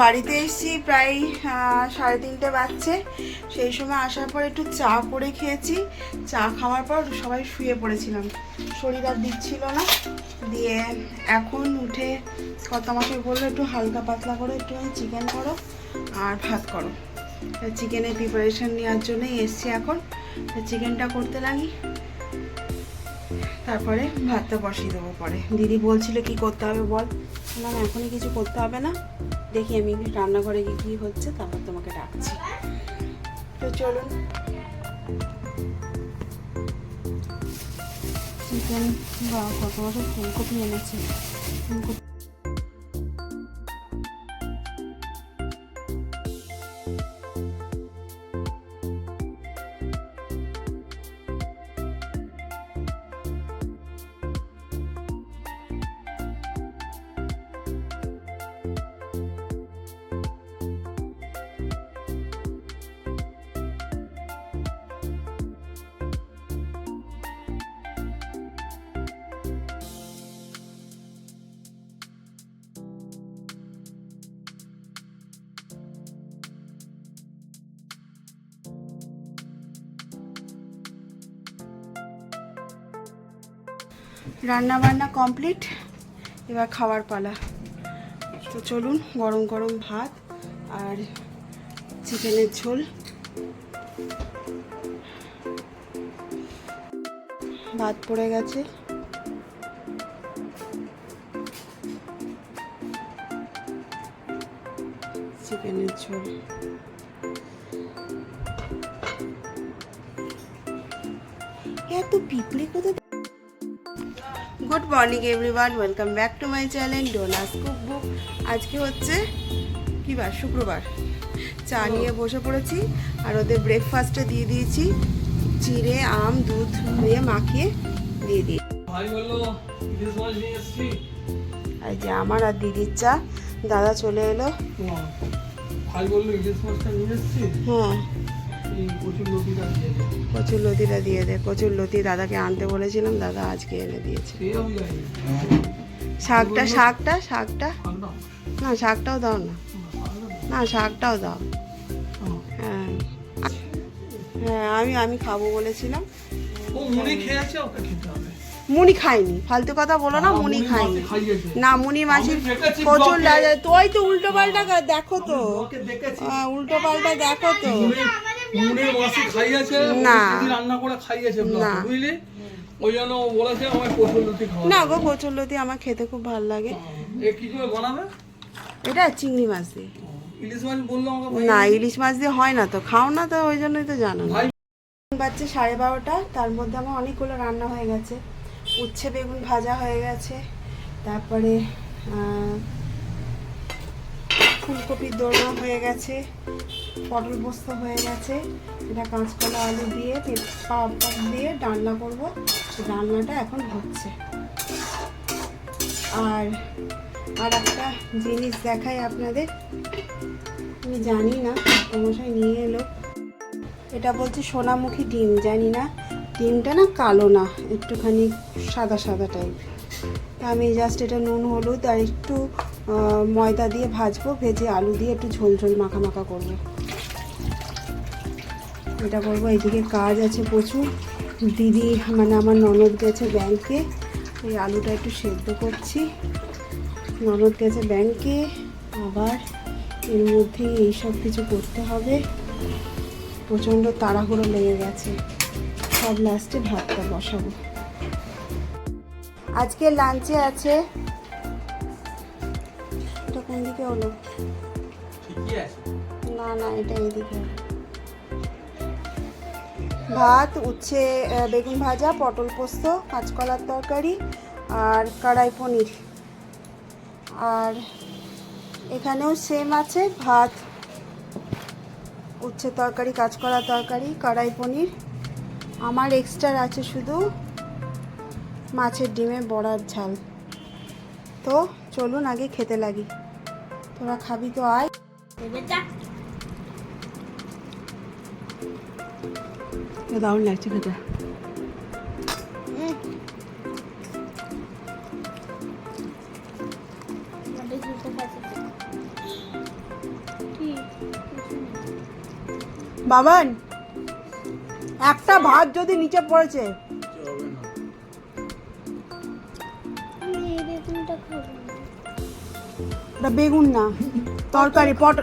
বাড়িতে এসেছি প্রায় সাড়ে তিনটে বাজছে। সেই সময় আসার পর একটু চা করে খেয়েছি। চা খাওয়ার পর সবাই শুয়ে পড়েছিলাম। শরীর আর দিচ্ছিল না। দিয়ে এখন উঠে কত আমাকে বলল, একটু হালকা পাতলা করে, একটু চিকেন করো আর ভাত করো। চিকেনের প্রিপারেশন নেওয়ার জন্যই এসছি এখন। চিকেনটা করতে লাগি। তারপরে ভাতটা বসিয়ে দেবো পরে। দিদি বলছিল, কি করতে হবে বল? এখনই কিছু করতে হবে না। দেখি আমি রান্নাঘরে গিয়ে কী হচ্ছে, তারপর তোমাকে ডাকছি। তো চলুন। চিকেন বা কত বছর ফুলকপি এনেছি। ফুলকপি রান্না বান্না কমপ্লিট এবার খাওয়ার পালা। তো চলুন, গরম গরম ভাত আর চিকেনের ঝোল। ভাত পড়ে গেছে। চিকেনের ঝোল। এত পিঁপড়ে কোথায় good morning everyone welcome back to my channel Dona's cook book আজকে হচ্ছে কী বার? শুক্রবার। চা নিয়ে বসে পড়েছি আর ওদের ব্রেকফাস্টটা দিয়ে দিয়েছি। চিড়ে আম দুধ দিয়ে মাখিয়ে দিয়ে দিই আর যে আমার আর দিদির চা। দাদা চলে এলো। হ্যাঁ। কচুর লতিটা দিয়ে দে কচুর লতি। দাদাকে আনতে বলেছিলাম দাদা আজকে এনে দিয়েছে। শাকটা শাকটা শাকটা? না শাকটাও দাও না। না শাকটাও দাও। হ্যাঁ। হ্যাঁ আমি আমি খাব বলেছিলাম। মুনি খাইনি। ফালতু কথা বলো না মুনি খাইনি। না মুনি মাসির প্রচুর তুই তো উল্টো পাল্টা দেখো তো। ওকে উল্টো পাল্টা দেখো তো। মাসি খাইয়েছে না। রান্না করে খাইয়েছে। বুঝলি? ওই জন্য বলেছে আমার লতি খাওয়া না গো কচুর লতি আমার খেতে খুব ভালো লাগে। এ কি করে বানাবে? এটা চিংড়ি মাছ দিয়ে। ইলিশ মাছ বলল না ইলিশ মাছ দিয়ে হয় না তো খাও না তো ওই জন্যই তো জানো না। বাচ্চা সাড়ে বারোটা তার মধ্যে আমার অনেকগুলো রান্না হয়ে গেছে। উচ্ছে বেগুন ভাজা হয়ে গেছে তারপরে ফুলকপির দোরমা হয়ে গেছে, পটল পোস্ত হয়ে গেছে। এটা কাঁচকলা আলু দিয়ে পাঁপড় দিয়ে ডালনা করব। ডালনাটা এখন হচ্ছে। আর আর একটা জিনিস দেখাই আপনাদের। আমি জানি না, মশাই নিয়ে এলো। এটা বলছে সোনামুখী ডিম, জানি না। ডিমটা না কালো না, একটুখানি সাদা সাদা টাইপ আমি জাস্ট এটা নুন, হলুদ আর একটু ময়দা দিয়ে ভাজবো, ভেজে আলু দিয়ে একটু ঝোল ঝোল মাখা মাখা করব। এটা করব, এইদিকে কাজ আছে প্রচুর। দিদি মানে আমার ননদ গেছে ব্যাংকে। এই আলুটা একটু সেদ্ধ করছি। ননদ গেছে ব্যাংকে, আবার এর মধ্যে এইসব কিছু করতে হবে। প্রচণ্ড তাড়াহুড়ো লেগে গেছে। সব লাস্টে ভাতটা বসাবো। আজকে লাঞ্চে আছে এটা কোন দিকে হলো? ঠিকই আছে। না না এটা এইদিকে ভাত উচ্ছে বেগুন ভাজা পটল পোস্ত কাঁচকলার তরকারি আর কড়াই পনির। আর এখানেও সেম আছে ভাত উচ্ছে তরকারি কাঁচকলা তরকারি কড়াই পনির। আমার এক্সট্রা আছে শুধু মাছের ডিমে বড়ার ঝাল। তো চলুন আগে খেতে লাগি। তোরা খাবি তো আয়। দারুণ লাগছে খেতে। বাবান একটা ভাত যদি নিচে পড়েছে ওটা বেগুন না তরকারি পট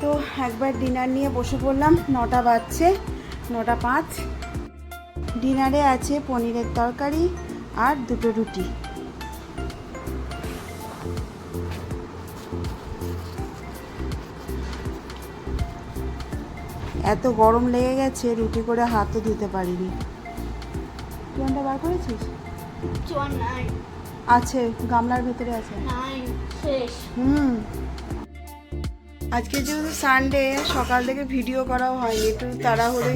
তো একবার ডিনার নিয়ে বসে পড়লাম নটা বাজছে নটা পাঁচ। ডিনারে আছে পনিরের তরকারি আর দুটো রুটি। এত গরম লেগে গেছে রুটি করে হাতও ধুতে পারিনি। ট্রেনটা বার করেছিস? আছে গামলার ভেতরে আছে। নাই শেষ। হুম। আজকে যেহেতু সানডে সকাল থেকে ভিডিও করাও হয়নি একটু তাড়াহুড়ো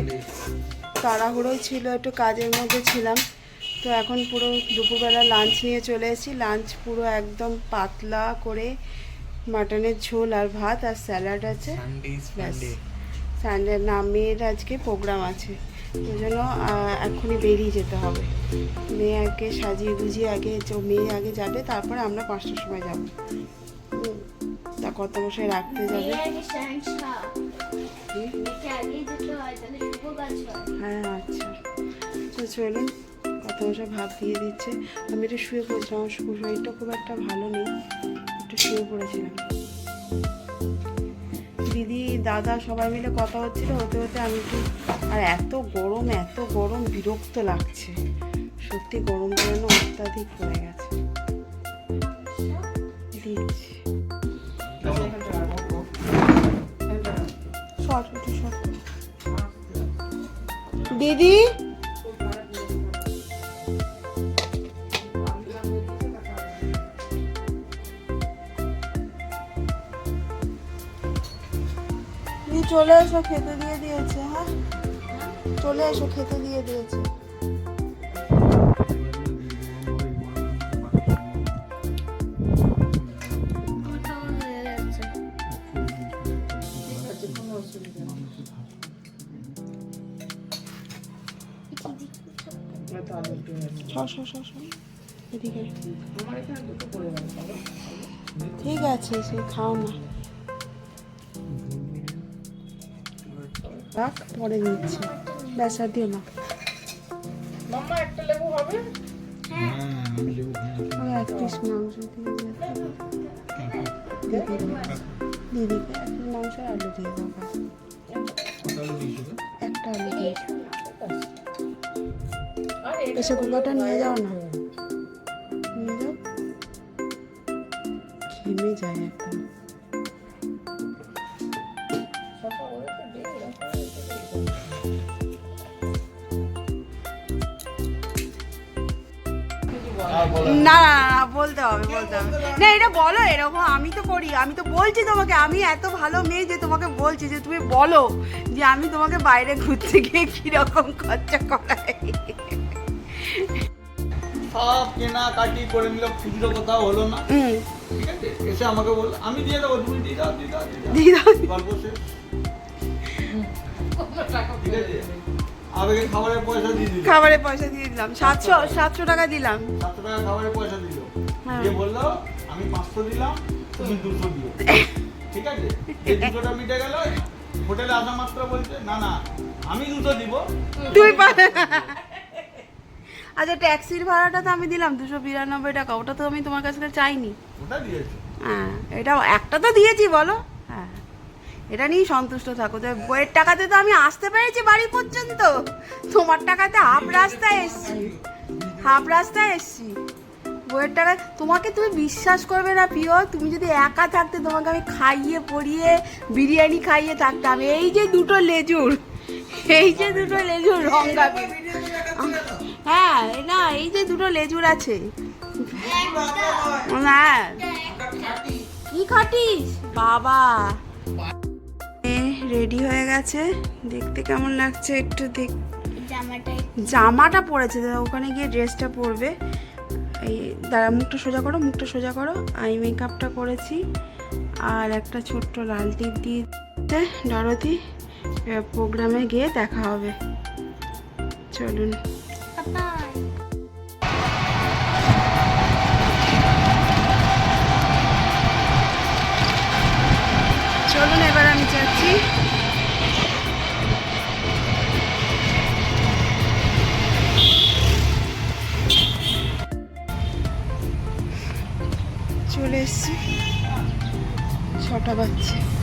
তাড়াহুড়োই ছিল একটু কাজের মধ্যে ছিলাম। তো এখন পুরো দুপুরবেলা লাঞ্চ নিয়ে চলে এসেছি। লাঞ্চ পুরো একদম পাতলা করে মাটনের ঝোল আর ভাত আর স্যালাড আছে। ব্যাস। সানডে না মেয়ের আজকে প্রোগ্রাম আছে। ওই জন্য এক্ষুনি বেরিয়ে যেতে হবে। মেয়ে আগে সাজিয়ে গুজিয়ে আগে মেয়ে আগে যাবে তারপরে আমরা পাঁচটার সময় যাব। তা কত মশাই রাখতে যাবে। মেয়েকে হয় আচ্ছা। তো চলুন কত মশাই ভাত দিয়ে দিচ্ছে। আমি একটু শুয়ে পড়েছিলাম আমার শরীরটা খুব একটা ভালো নেই। একটু শুয়ে পড়েছিলাম। দিদি, দাদা সবাই মিলে কথা হচ্ছিল, হতে হতে আমি একটু আর এত গরম এত গরম বিরক্ত লাগছে। সত্যি গরম যেন অত্যাধিক হয়ে গেছে। দিচ্ছি। দিদি? চলে এসো, খেতে দিয়ে দিয়েছে হ্যাঁ? চলে এসো, খেতে দিয়ে দিয়েছে। ঠিক আছে, সে খাও না। রাখ পরে দিচ্ছি। ব্যাস আর দিও না। ওই এক পিস মাংস দিয়ে দিয়েছে। দিদিকে দিদিকে এক মাংস আর আলু দিয়ে দেবো একটা আলু দিয়ে এসে কুকারটা নিয়ে যাও না। না এটা বলো এরকম আমি তো করি আমি তো বলছি তোমাকে আমি এত ভালো মেয়ে যে তোমাকে বলছি যে তুমি বলো যে আমি তোমাকে বাইরে ঘুরতে গিয়ে কীরকম খরচা করাই। সব কেনাকাটি করে নিল খুচরো কোথাও হলো না। ঠিক আছে? এসে আমাকে বলল আমি দিয়ে দেবো তুমি দিয়ে দাও দিয়ে দাও। দিয়ে দাও। গল্প শেষ। ঠিক আছে? আবেগে খাবারের পয়সা দিয়ে দিল। খাবারের পয়সা দিয়ে দিলাম সাতশো সাতশো টাকা দিলাম। সাতশো টাকা খাবারের পয়সা দিল। হ্যাঁ। দিয়ে বলল আমি পাঁচশো দিলাম তুমি দুশো দিও। ঠিক আছে? এই দুশোটা মিটে গেল হোটেলে আসা মাত্র বলছে না না আমি দুশো দিব। তুই আচ্ছা ট্যাক্সির ভাড়াটা তো আমি দিলাম দুশো বিরানব্বই টাকা। ওটা তো আমি তোমার কাছ থেকে চাইনি। ওটা দিয়েছে। হ্যাঁ এটা একটা তো দিয়েছি বলো। হ্যাঁ এটা নিয়েই সন্তুষ্ট থাকো। তো বইয়ের টাকাতে তো আমি আসতে পেরেছি বাড়ি পর্যন্ত। তোমার টাকাতে হাফ রাস্তায় এসছি। হাফ রাস্তায় এসছি। বইয়ের টাকা তোমাকে তুমি বিশ্বাস করবে না প্রিয় তুমি যদি একা থাকতে তোমাকে আমি খাইয়ে পরিয়ে বিরিয়ানি খাইয়ে থাকতাম। এই যে দুটো লেজুর এই যে দুটো লেজুর রঙ্গাবি হ্যাঁ না এই যে দুটো লেজুর আছে। হ্যাঁ। কি খাটিস? বাবা। রেডি হয়ে গেছে। দেখতে কেমন লাগছে একটু দেখ জামাটা পরেছে ওখানে গিয়ে ড্রেসটা পরবে। এই, দাঁড়া, মুখটা সোজা করো, মুখটা সোজা করো। আই মেকআপটা করেছি। আর একটা ছোট্ট লাল টিপ দিয়ে ডরতি প্রোগ্রামে গিয়ে দেখা হবে। চলুন। চলুন, এবার আমি যাচ্ছি। চলে এসছি। ছটা বাজছে।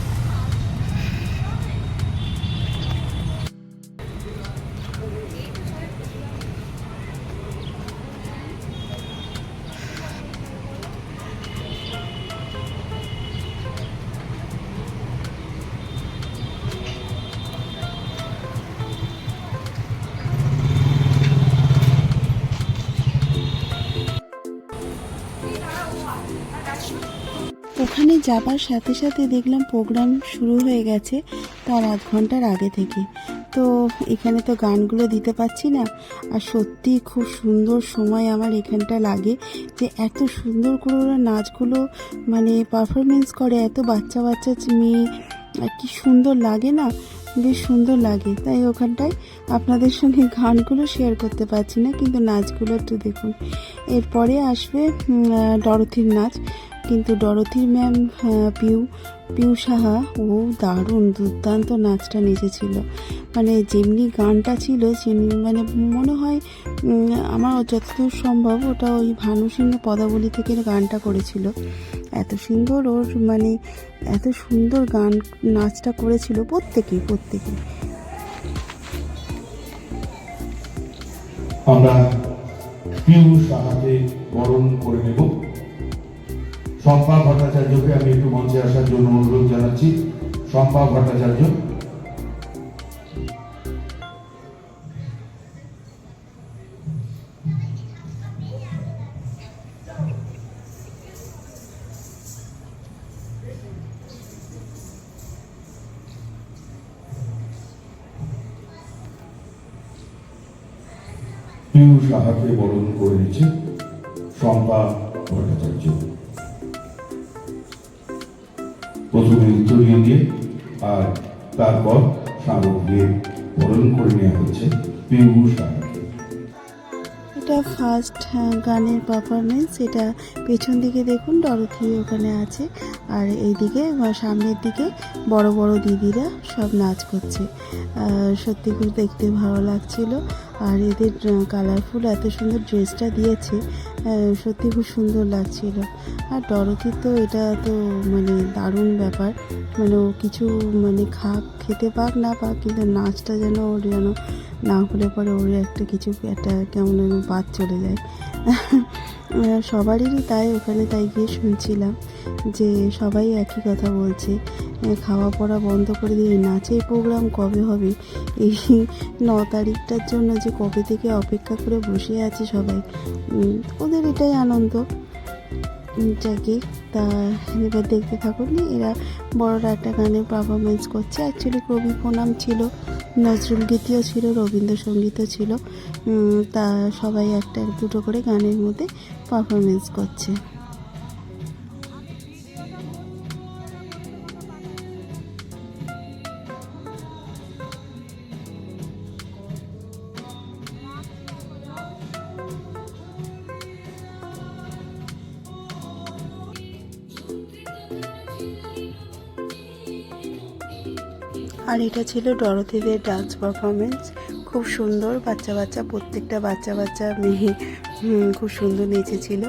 যাবার সাথে সাথে দেখলাম প্রোগ্রাম শুরু হয়ে গেছে তার আধ ঘণ্টার আগে থেকে। তো এখানে তো গানগুলো দিতে পারছি না। আর সত্যি খুব সুন্দর সময় আমার এখানটা লাগে যে এত সুন্দর করে ওরা নাচগুলো মানে পারফরমেন্স করে, এত বাচ্চা বাচ্চা মেয়ে, আর কি সুন্দর লাগে না? বেশ সুন্দর লাগে। তাই ওখানটায় আপনাদের সঙ্গে গানগুলো শেয়ার করতে পারছি না, কিন্তু নাচগুলো একটু দেখুন। এরপরে আসবে ডরথির নাচ। কিন্তু ডরথির ম্যাম পিউ পিউ সাহা, ও দারুণ দুর্দান্ত নাচটা নেচেছিল। মানে যেমনি গানটা ছিল মানে মনে হয় আমার যতদূর সম্ভব ওটা ওই ভানু সিংহ পদাবলী থেকে গানটা করেছিল। এত সুন্দর ওর মানে এত সুন্দর গান নাচটা করেছিল প্রত্যেকেই প্রত্যেকেই। আমরা পিউ সাহাকে বরণ করে নেব। শম্পা ভট্টাচার্যকে আমি একটু মঞ্চে আসার জন্য অনুরোধ জানাচ্ছি। শম্পা ভট্টাচার্য। পিউ সাহাকে বরণ করে নিচ্ছে শম্পা ভট্টাচার্য। ফার্স্ট গানের পারফরমেন্স এটা পেছন দিকে দেখুন ডরথি ওখানে আছে। আর এইদিকে সামনের দিকে বড় বড় দিদিরা সব নাচ করছে। সত্যি খুব দেখতে ভালো লাগছিল। আর এদের কালারফুল এত সুন্দর ড্রেসটা দিয়েছে। সত্যি খুব সুন্দর লাগছিল। আর ডরথি তো এটা তো মানে দারুণ ব্যাপার। মানে ও কিছু মানে খাক, খেতে পাক না পাক, কিন্তু নাচটা যেন ওর যেন না হলে পরে ওর একটা কিছু, একটা কেমন বাদ চলে যায়। সবারই তাই, ওখানে তাই গিয়ে শুনছিলাম যে সবাই একই কথা বলছে। খাওয়া পড়া বন্ধ করে দিয়ে নাচের প্রোগ্রাম কবে হবে? এই ন তারিখটার জন্য যে কবে থেকে অপেক্ষা করে বসে আছে সবাই ওদের এটাই আনন্দ। যাকে তা এবার দেখতে থাকুন এরা বড়রা একটা গানের পারফরমেন্স করছে। অ্যাকচুয়ালি কবি প্রণাম ছিল, নজরুল গীতিও ছিল, রবীন্দ্রসঙ্গীতও ছিল। তা সবাই একটা দুটো করে গানের মধ্যে পারফরমেন্স করছে। আর এটা ছিল ডরথিদের ডান্স পারফরমেন্স খুব সুন্দর, বাচ্চা বাচ্চা, প্রত্যেকটা বাচ্চা বাচ্চা মেয়ে খুব সুন্দর নেচেছিল।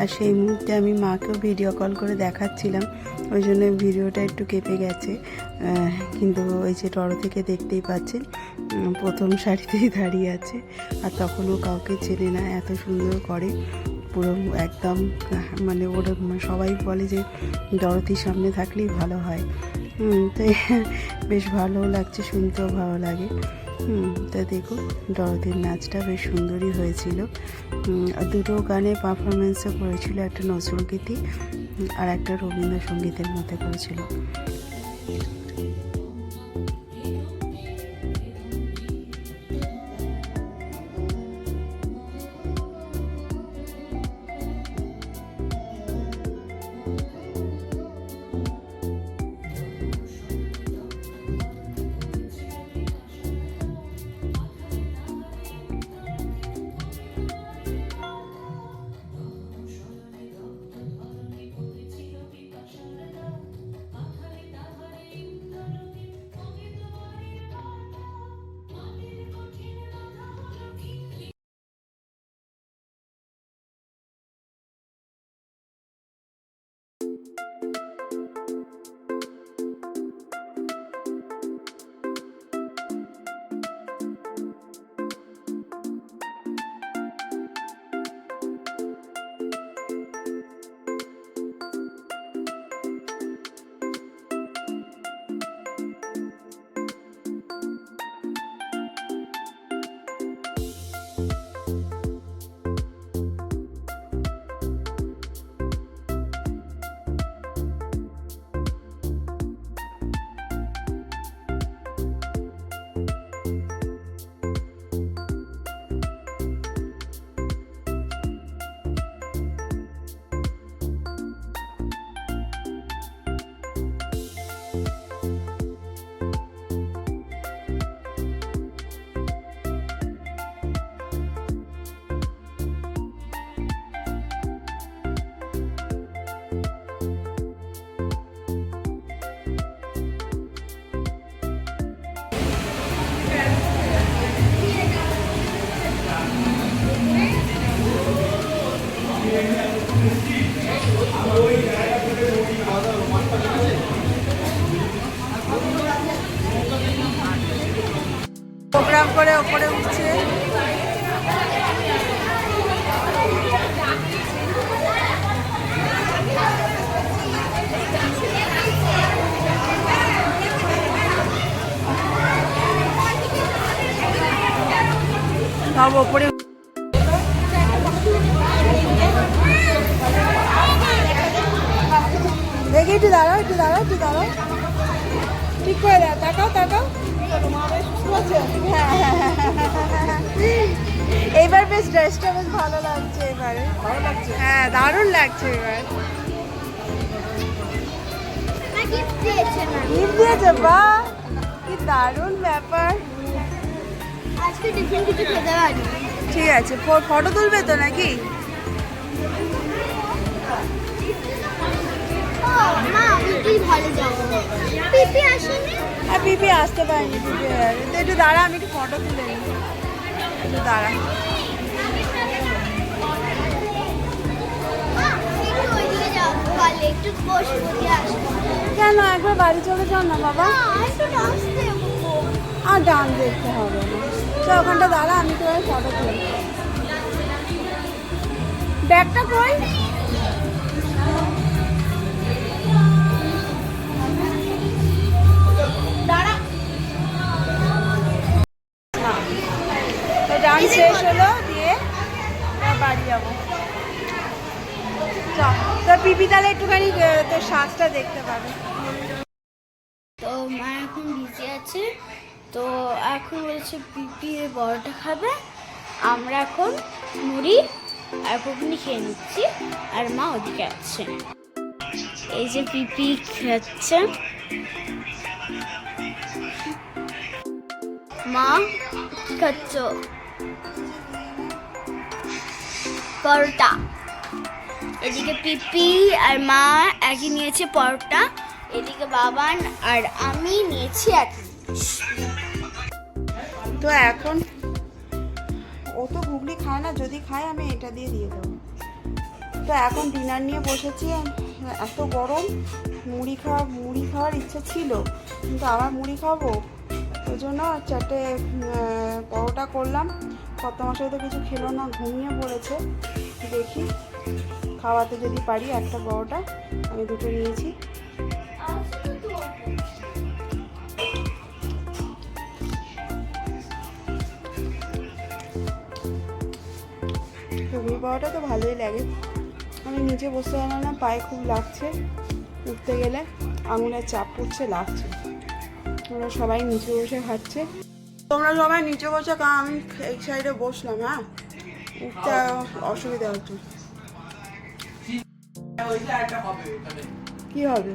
আর সেই মুহূর্তে আমি মাকেও ভিডিও কল করে দেখাচ্ছিলাম। ওই জন্য ভিডিওটা একটু কেঁপে গেছে। কিন্তু ওই যে ডরথিকে দেখতেই পাচ্ছেন প্রথম সারিতেই দাঁড়িয়ে আছে। আর তখনও কাউকে চেনে না, এত সুন্দর করে। পুরো একদম মানে ওর সবাই বলে যে, ডরথির সামনে থাকলেই ভালো হয়। তো বেশ ভালোও লাগছে, শুনতেও ভালো লাগে। তা দেখো ডরদের নাচটা বেশ সুন্দরই হয়েছিল। দুটো গানে পারফরমেন্সও করেছিল, একটা নজরুলগীতি আর একটা রবীন্দ্রসঙ্গীতের মধ্যে করেছিল। উঠছে। সব ওপরে ঠিক আছে ফটো তুলবে তো নাকি? আর পিপি আসতে পারেনি পিপি তো একটু দাঁড়া আমি একটু ফটো তুলে নিই। একটু দাঁড়া। কেন একবার বাড়ি চলে যাও না বাবা? ডান্স আর ডান দেখতে হবে না। তো ওখানটা দাঁড়া আমি তো ফটো তুলি। ব্যাগটা কই? ডান্স শেষ হলো দিয়ে বাড়ি যাব। তো পিপি তাহলে একটুখানি তোর সাজটা দেখতে পাবে। তো মা এখন বিজি আছে। তো এখন বলেছে পিপি বড়টা খাবে। আমরা এখন মুড়ি আর পকনি খেয়ে নিচ্ছি আর মা ওদিকে আছে এই যে পিপি খাচ্ছে। মা, কি খাচ্ছ? পরোটা। এদিকে পিপি আর মা একই নিয়েছে পরোটা। এদিকে বাবান আর আমি নিয়েছি এক তো এখন ও তো ঘুগনি খায় না, যদি খায় আমি এটা দিয়ে দিয়ে দেবো। তো এখন ডিনার নিয়ে বসেছি, এত গরম, মুড়ি খাওয়া, মুড়ি খাওয়ার ইচ্ছা ছিল, কিন্তু আবার মুড়ি খাব। ওই জন্য চারটে পরোটা করলাম। কত মাসে তো কিছু খেলো না, ঘুমিয়ে পড়েছে। দেখি, খাওয়াতে যদি পারি একটা পরোটা, আমি দুটো নিয়েছি। পাওয়াটা তো ভালোই লাগে। আমি নিচে বসতে পারলাম না পায়ে খুব লাগছে। উঠতে গেলে আঙুলের চাপ পড়ছে, লাগছে। ওরা সবাই নিচে বসে খাচ্ছে। তোমরা সবাই নিচে বসে খা আমি এই সাইডে বসলাম হ্যাঁ? উঠতে অসুবিধা হচ্ছে। কি হবে?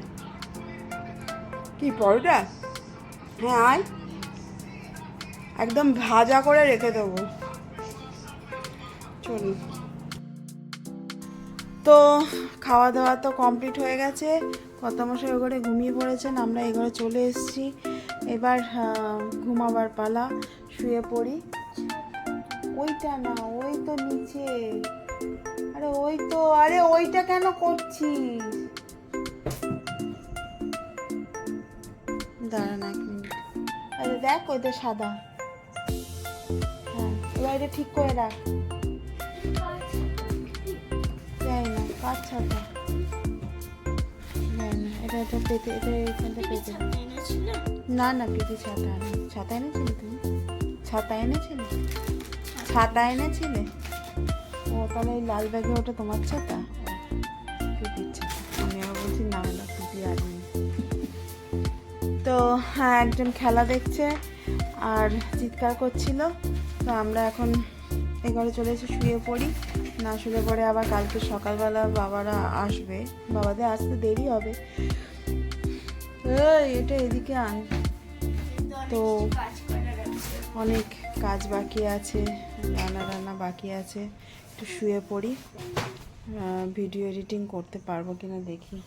কি, পরোটা? হ্যাঁ আয়। একদম ভাজা করে রেখে দেবো। চলুন তো খাওয়া দাওয়া তো কমপ্লিট হয়ে গেছে। কত মশাই ঘরে ঘুমিয়ে পড়েছেন, আমরা এই ঘরে চলে এসেছি। এবার ঘুমাবার পালা, শুয়ে পড়ি। ওইটা না, ওই তো নিচে। আরে ওই তো, আরে ওইটা কেন করছিস? দাঁড়ান এক মিনিট। আরে দেখ, ওইটা সাদা। হ্যাঁ এবার এটা ঠিক করে রাখ। যাই না না এটা এটা পেতে এটা এখানটা পেতে। না না ছাতা এনেছিলে তুমি? ছাতা এনেছিলে? ছাতা এনেছিলে? ও তাহলে এই লাল ব্যাগে ওটা তোমার ছাতা? পিপির ছাতা। আমি আবার বলছি না তো হ্যাঁ একজন খেলা দেখছে আর চিৎকার করছিল। তো আমরা এখন এই ঘরে চলে এসে শুয়ে পড়ি। না শুলে পরে আবার কালকে সকালবেলা বাবারা আসবে। বাবাদের আসতে দেরি হবে। এটা এদিকে আন তো অনেক কাজ বাকি আছে, রান্না রান্না বাকি আছে। একটু শুয়ে পড়ি। ভিডিও এডিটিং করতে পারব কিনা দেখি।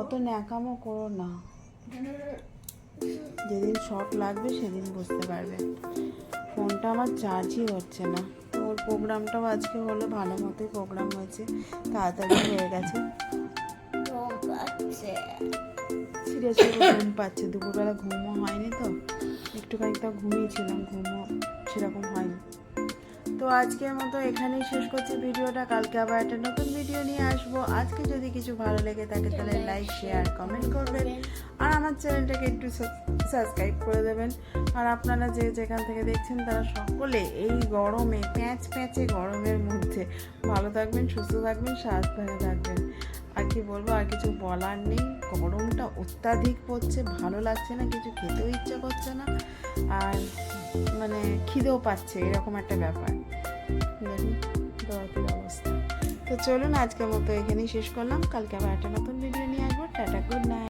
অত ন্যাকামো করো না। যেদিন শখ লাগবে সেদিন বুঝতে পারবে। ফোনটা আমার চার্জই হচ্ছে না। তো ওর প্রোগ্রামটাও আজকে হলো ভালো মতোই প্রোগ্রাম হয়েছে তাড়াতাড়ি হয়ে গেছে। সিরিয়াসলি ঘুম পাচ্ছে দুপুরবেলা ঘুমও হয়নি তো। একটুখানি তো ঘুমিয়েছিলাম ঘুমও সেরকম হয়নি। তো আজকের মতো এখানেই শেষ করছি ভিডিওটা। কালকে আবার একটা নতুন ভিডিও নিয়ে আসব। আজকে যদি কিছু ভালো লেগে থাকে, তাহলে লাইক শেয়ার কমেন্ট করবেন। আর আমার চ্যানেলটাকে একটু সাবস্ক্রাইব করে দেবেন। আর আপনারা যে যেখান থেকে দেখছেন, তারা সকলে এই গরমে, প্যাঁচ প্যাঁচে গরমের মধ্যে ভালো থাকবেন, সুস্থ থাকবেন, সাবধানে থাকবেন। আর কি বলব, আর কিছু বলার নেই। গরমটা অত্যাধিক পড়ছে, ভালো লাগছে না, কিছু খেতেও ইচ্ছা করছে না। আর মানে খিদেও পাচ্ছে, এরকম একটা ব্যাপার। অবস্থা। তো চলুন আজকের মতো এখানেই শেষ করলাম। কালকে আবার একটা নতুন ভিডিও নিয়ে আসব। Tata good night